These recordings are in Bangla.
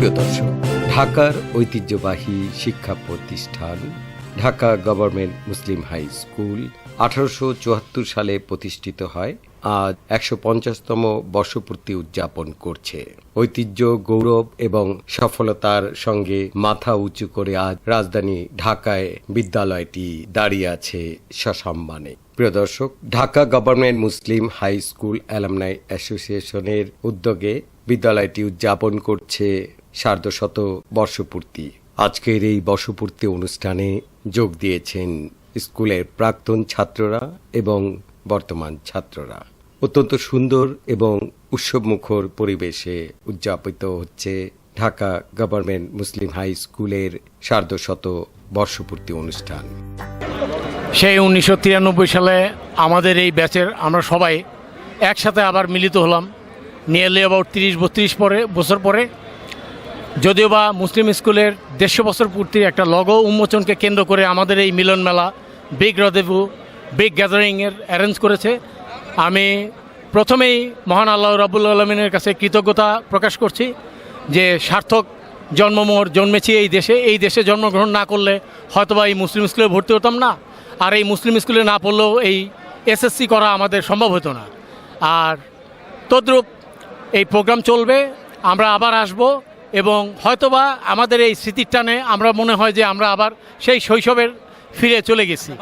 প্রিয় দর্শক, ঢাকার ঐতিহ্যবাহী শিক্ষা প্রতিষ্ঠান, Dhaka government Muslim high school আঠারোশো চুয়াত্তর সালে প্রতিষ্ঠিত হয়, আজ একশো পঞ্চাশতম বর্ষপূর্তি উদযাপন করছে। ঐতিহ্য, গৌরব এবং সফলতার সঙ্গে মাথা উঁচু করে আজ রাজধানী ঢাকায় বিদ্যালয়টি দাঁড়িয়ে আছে সসম্মানে। প্রিয় দর্শক, Dhaka government Muslim high school alumni অ্যাসোসিয়েশনের উদ্যোগে বিদ্যালয়টি উদযাপন করছে সার্ধশত বর্ষপূর্তি। আজকের এই বর্ষপূর্তি অনুষ্ঠানে যোগ দিয়েছেন স্কুলের প্রাক্তন ছাত্ররা এবং বর্তমান ছাত্ররা। অত্যন্ত সুন্দর এবং উৎসবমুখর পরিবেশে উদযাপিত হচ্ছে ঢাকা গভর্নমেন্ট মুসলিম হাই স্কুলের সার্ধশত বর্ষপূর্তি অনুষ্ঠান। সেই উনিশশো তিরানব্বই সালে আমাদের এই ব্যাচের আমরা সবাই একসাথে আবার মিলিত হলাম। নিয়ারলি অ্যাবাউট তিরিশ, বত্রিশ পরে বছর পরে যদিও বা মুসলিম স্কুলের দেড়শো বছর পূর্তির একটা লগো উন্মোচনকে কেন্দ্র করে আমাদের এই মিলন মেলা বিগ রদেভু বিগ গ্যাদারিংয়ের অ্যারেঞ্জ করেছে। আমি প্রথমেই মহান আল্লাহ রাবুল আলমিনের কাছে কৃতজ্ঞতা প্রকাশ করছি যে সার্থক জন্মমোহর জন্মেছি এই দেশে। এই দেশে জন্মগ্রহণ না করলে হয়তোবা এই মুসলিম স্কুলে ভর্তি হতাম না। আর এই মুসলিম স্কুলে না পড়লেও এই এসএসসি করা আমাদের সম্ভব হতো না। আর তদ্রূপ এই প্রোগ্রাম চলবে। আমরা আবার আসব। এবং হয়তোবা আমাদের এই স্মৃতির টানে আমরা মনে হয় যে আমরা আবার সেই শৈশবের ফিরে চলে গেছি।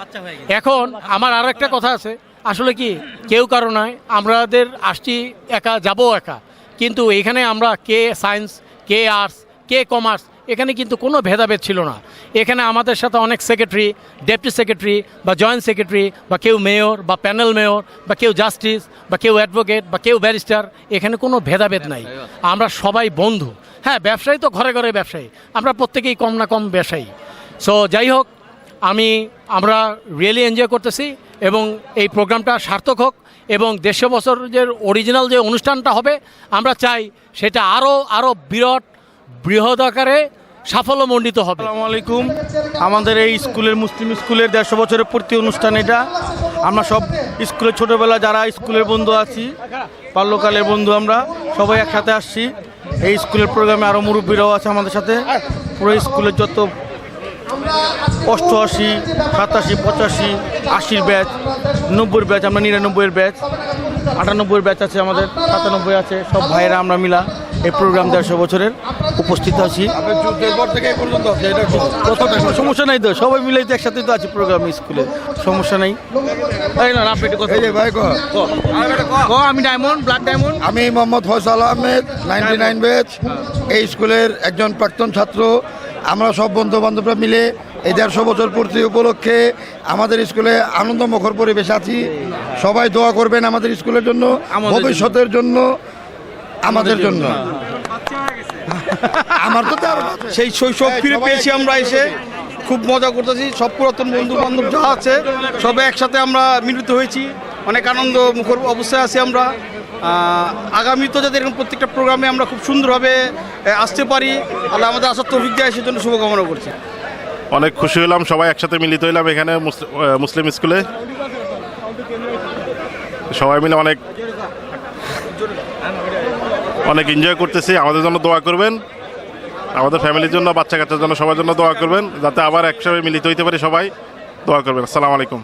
এখন আমার আরও একটা কথা আছে। আসলে কি কেউ কারও নয় আমাদের আসছি একা যাব একা। কিন্তু এখানে আমরা কে সায়েন্স কে আর্টস কে কমার্স এখানে কিন্তু কোনো ভেদাভেদ ছিল না। এখানে আমাদের সাথে অনেক সেক্রেটারি ডেপুটি সেক্রেটারি বা জয়েন্ট সেক্রেটারি বা কেউ মেয়র বা প্যানেল মেয়র বা কেউ জাস্টিস বা কেউ অ্যাডভোকেট বা কেউ ব্যারিস্টার এখানে কোনো ভেদাভেদ নাই। আমরা সবাই বন্ধু। হ্যাঁ ব্যবসায়ী তো ঘরে ঘরে ব্যবসায়ী। আমরা প্রত্যেকেই কম না কম ব্যবসায়ী। সো যাই হোক, আমি, আমরা রিয়েলি এনজয় করতেছি এবং এই প্রোগ্রামটা সার্থক হোক এবং দেড়শো বছরের অরিজিনাল যে অনুষ্ঠানটা হবে, আমরা চাই সেটা আরও আরও বিরাট, বৃহৎ আকারে সাফল্যমণ্ডিত হবে। আসসালামু আলাইকুম। আমাদের এই স্কুলের মুসলিম স্কুলের দেড়শো বছরের পূর্তি অনুষ্ঠান এটা। আমরা সব স্কুলের ছোটোবেলা যারা স্কুলের বন্ধু আছি বাল্যকালের বন্ধু আমরা, সবাই একসাথে আসছি। এই স্কুলের প্রোগ্রামে আরও মুরব্বীরাও আছে আমাদের সাথে। পুরো স্কুলের যত অষ্টআশি, সাতাশি, পঁচাশি, আশির ব্যাচ, নব্বইয়ের ব্যাচ, আমরা নিরানব্বইয়ের ব্যাচ, আটানব্বইয়ের ব্যাচ আছে আমাদের, সাতানব্বই আছে, সব ভাইয়েরা আমরা মিলা এই প্রোগ্রাম দেড়শো বছরের। উপস্থিত আছি। সমস্যা। নাই তো সবাই মিলে তো একসাথে তো আছি প্রোগ্রাম স্কুলে সমস্যা নাই। আমি ডায়মন্ড ব্লাড ডায়মন্ড আমি Mohammad Faisal Ahmed ninety nine batch এই স্কুলের একজন প্রাক্তন ছাত্র। আমরা সব বন্ধু বান্ধবরা মিলে এই দেড়শো বছর পূর্তি উপলক্ষে আমাদের স্কুলে আনন্দমুখর পরিবেশ আছি। সবাই দোয়া করবেন আমাদের স্কুলের জন্য। ভবিষ্যতের জন্য আমাদের জন্য। আমার তো সেই শৈশব ফিরে পেয়েছি আমরা এসে। খুব মজা করতেছি। সব পুরাতন বন্ধু বান্ধব যা আছে সবাই একসাথে আমরা মিলিত হয়েছি। অনেক আনন্দ মুখর অবস্থায় আছি আমরা। আগামী তো যাতে এরকম প্রত্যেকটা প্রোগ্রামে আমরা খুব সুন্দরভাবে আসতে পারি। আল্লাহ আমাদের আসার তৌফিক দেয় সেজন্য শুভকামনা করছি। অনেক খুশি হলাম সবাই একসাথে মিলিত হইলাম এখানে মুসলি- মুসলিম স্কুলে। সবাই মিলে অনেক অনেক এনজয় করতেছি। আমাদের জন্য দোয়া করবেন। আমাদের ফ্যামিলির জন্য বাচ্চা কাচ্চার জন্য সবার জন্য দোয়া করবেন। যাতে আবার একসাথে মিলিত হইতে পারি সবাই। দোয়া করবেন। আসসালামু আলাইকুম।